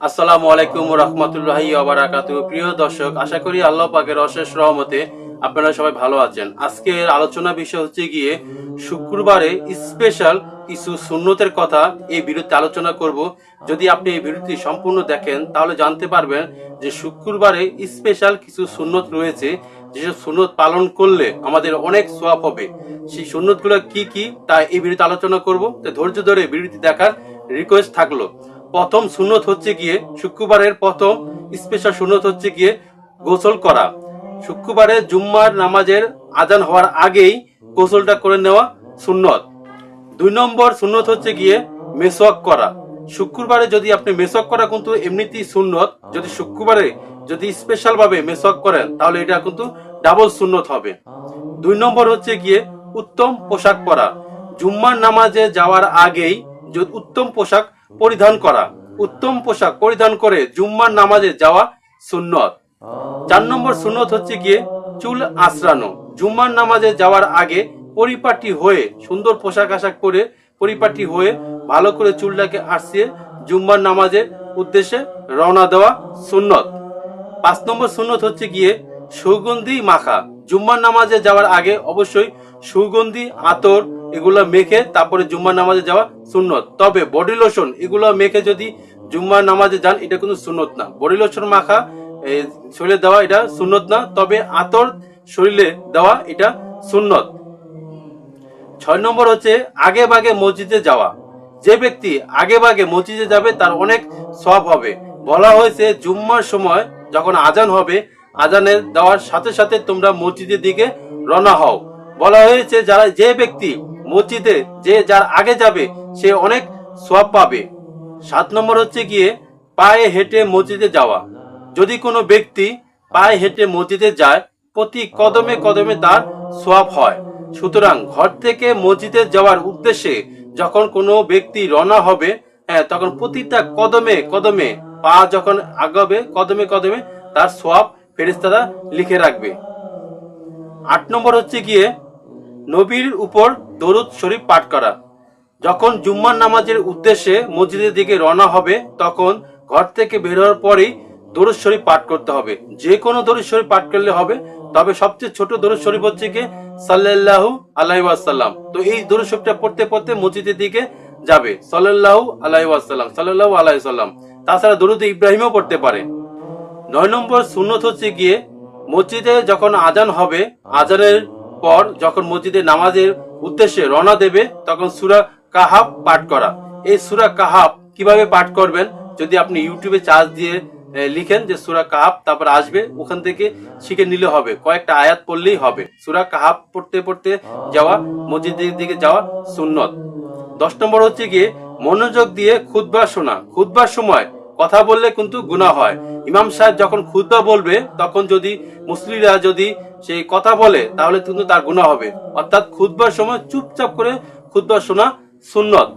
আসসালামু আলাইকুম রহমতুল্লাহি আবরাকাতু প্রিয় দর্শক, আশা করি আল্লাহ পাকের অশেষ রহমতে আপনারা সবাই ভালো আছেন। আজকের আলোচনা বিষয় হচ্ছে গিয়ে শুক্রবারে স্পেশাল কিছু সুন্নতের কথা এই ভিডিওতে আলোচনা করব। যদি আপনি এই ভিডিওটি সম্পূর্ণ দেখেন, তাহলে জানতে পারবেন যে শুক্রবারে স্পেশাল কিছু সুন্নত রয়েছে। যেসব সুন্নত পালন করলে আমাদের অনেক সোয়াব হবে। সেই সুন্নতগুলো কি কি, তা এই ভিডিওতে আলোচনা করব। তো ধৈর্য ধরে বিরতি দেখার রিকোয়েস্ট থাকল। প্রথম সুন্নত হচ্ছে গিয়ে শুক্রবারের প্রথম স্পেশাল সুন্নত হচ্ছে গিয়ে গোসল করা। শুক্রবারে জুম্মার নামাজের আজান হওয়ার আগেই গোসলটা করে নেওয়া সুন্নত। দুই নম্বর সুন্নত হচ্ছে গিয়ে মেসওয়াক করা। শুক্রবারে যদি আপনি মেসওয়াক করা কিন্তু এমনিতেই সুন্নত। যদি শুক্রবারে যদি স্পেশাল ভাবে মেসওয়াক করেন, তাহলে এটা কিন্তু ডাবল সুন্নত হবে। দুই নম্বর হচ্ছে গিয়ে উত্তম পোশাক পরা। জুম্মার নামাজে যাওয়ার আগেই উত্তম পোশাক পরিধান করা। উত্তম পোশাক পরিধান করে জুম্মার নামাজে যাওয়া সুন্নত। চার নম্বর সুন্নত হচ্ছে গিয়ে চুল আঁচড়ানো। জুম্মার নামাজে যাওয়ার আগে পরিপাটি হয়ে, সুন্দর পোশাক আশাক করে পরিপাটি হয়ে ভালো করে চুলটাকে আঁচড়িয়ে জুম্মার নামাজের উদ্দেশ্যে রওনা দেওয়া সুন্নত। পাঁচ নম্বর সুন্নত হচ্ছে গিয়ে সুগন্ধি মাখা। জুম্মার নামাজে যাওয়ার আগে অবশ্যই সুগন্ধি, আতর এগুলো মেখে তারপরে জুম্মার নামাজে যাওয়া সুন্নত। তবে বডি লোশন এগুলো মেখে যদি জুম্মার নামাজে যান, এটা কিন্তু সুন্নত না। বডি লোশন মাখা শরীরে দেওয়া এটা সুন্নত না, তবে আতর শরীরে দেওয়া এটা সুন্নত। ছয় নম্বর হচ্ছে আগে ভাগে মসজিদে যাওয়া। যে ব্যক্তি আগে ভাগে মসজিদে যাবে, তার অনেক সব হবে। বলা হয়েছে জুম্মার সময় যখন আজান হবে আজানের দেওয়ার সাথে সাথে তোমরা মসজিদের দিকে রওনা হও। বলা হয়েছে যারা যে ব্যক্তি মসজিদে যে যার আগে যাবে, সে অনেক সব পাবে। সাত নম্বর হচ্ছে গিয়ে পায়ে হেঁটে মসজিদে যাওয়া। যদি কোনো ব্যক্তি পায়ে হেঁটে মসজিদে যায়, প্রতি কদমে কদমে তার সোয়াব হয়। সুতরাং ঘর থেকে মসজিদে যাওয়ার উদ্দেশ্যে যখন কোনো ব্যক্তি রওনা হবে হ্যাঁ তখন প্রতিটা কদমে কদমে পা যখন আগাবে, কদমে কদমে তার সোয়াব ফেরেস্তারা লিখে রাখবে। আট নম্বর হচ্ছে গিয়ে নবীর উপর দরুদ শরীফ পাঠ করা। যখন জুম্মার নামাজের উদ্দেশ্যে মসজিদের দিকে রওনা হবে, তখন ঘর থেকে বের হওয়ার পরেই দরুদ শরীফ পাঠ করতে হবে। যে কোনো দরুদ শরীফ পাঠ করলে হবে, তবে সবচেয়ে ছোট দরুদ শরীফ হচ্ছে কি? সাল্লাল্লাহু আলাইহি ওয়াসাল্লাম। তো এই দরুদ শরীফটা পড়তে পড়তে মসজিদের দিকে যাবে। সাল্লাল্লাহু আলাইহি ওয়াসাল্লাম, সাল্লাল্লাহু আলাইহি সাল্লাম তাছাড়া দরুদ ইব্রাহিমও পড়তে পারে। নয় নম্বর সুন্নত হচ্ছে গিয়ে মসজিদে যখন আজান হবে, আজানের পর যখন মসজিদে নামাজের উদ্দেশ্যে রওনা দেবে, তখন সুরা কাহাব পাঠ করা। এই সুরা কাহাব কীভাবে পাঠ করবেন? যদি আপনি ইউটিউবে চার্জ দিয়ে লিখেন যে সুরা কাহাব তারপর আসবে, ওখান থেকে শিখে নিলে হবে। কয়েকটা আয়াত পড়লেই হবে। সুরা কাহাব পড়তে পড়তে যাওয়া, মসজিদের দিকে যাওয়া সুন্নত। দশ নম্বর হচ্ছে গিয়ে মনোযোগ দিয়ে খুতবা শোনা। খুদবার সময় কথা বললে কিন্তু গুনাহ হয়। ইমাম সাহেব যখন খুতবা বলবে, তখন যদি মুসলিরা যদি সেই কথা বলে, তাহলে কিন্তু তার গুনাহ হবে। অর্থাৎ খুতবার সময় চুপচাপ করে খুতবা শোনা সুন্নত।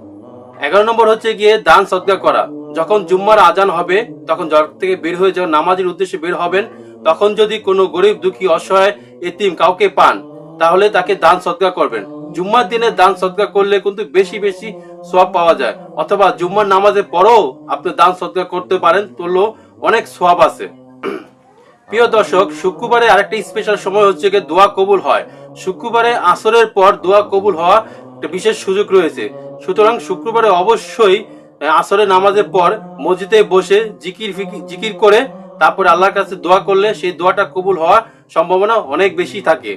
এগারো নম্বর হচ্ছে গিয়ে দান সদ্গা করা। যখন জুম্মার আজান হবে, তখন ঘর থেকে বের হয়ে যাওয়া নামাজের উদ্দেশ্যে বের হবেন। তখন যদি কোনো গরিব, দুঃখী, অসহায়, এতিম কাউকে পান, তাহলে তাকে দান সদ্গা করবেন। জুম্মার দিনে দান সদ্গা করলে কিন্তু বেশি বেশি সব পাওয়া যায়। অথবা জুম্মার নামাজের পরেও আপনি দান সদ্গা করতে পারেন, তোলো অনেক সব আছে। প্রিয় দর্শক, শুক্রবারে আরেকটা স্পেশাল সময় হচ্ছে গিয়ে দোয়া কবুল হয়। শুক্রবারে আসরের পর দোয়া কবুল হওয়া একটা বিশেষ সুযোগ রয়েছে। সুতরাং শুক্রবারে অবশ্যই আসরের নামাজের পর মসজিদে বসে জিকির জিকির করে তারপরে আল্লাহর কাছে দোয়া করলে সেই দোয়াটা কবুল হওয়ার সম্ভাবনা অনেক বেশি থাকে।